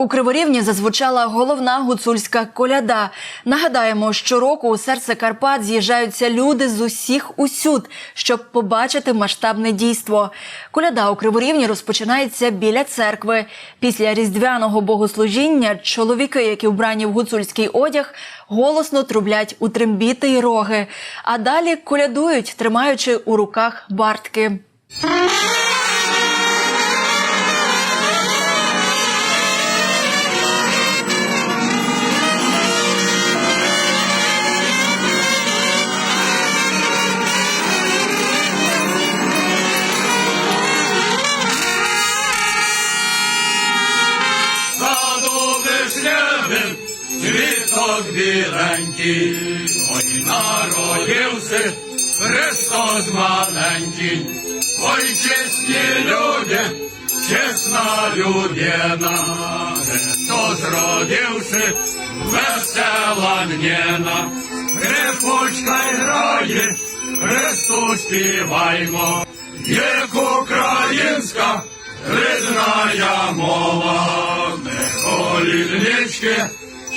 У Криворівні зазвучала головна гуцульська коляда. Нагадаємо, щороку у серце Карпат з'їжджаються люди з усіх усюд, щоб побачити масштабне дійство. Коляда у Криворівні розпочинається біля церкви. Після різдвяного богослужіння чоловіки, які вбрані в гуцульський одяг, голосно трублять у трембіти й роги, а далі колядують, тримаючи у руках бартки. Цвіток біленький, ой народився Христос маленький, ой чесні люди, чесна людина, Христос родився, весела днєна, Крипучка грає, Христу співаймо, як українська, рідная мова, не коліннички,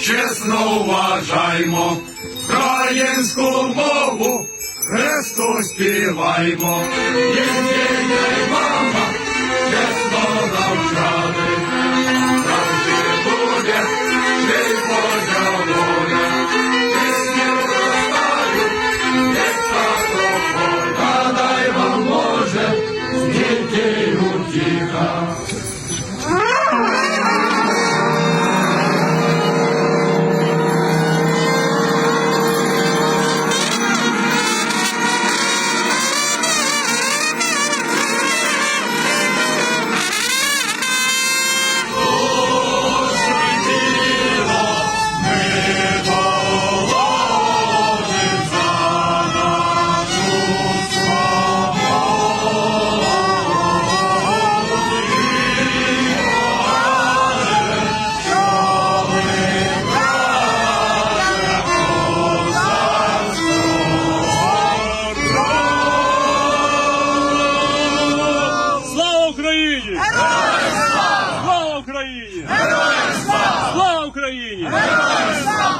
чесно вважаймо, Українську мову Христу співаймо, Єдине мама, чесно навчали, завжди буде.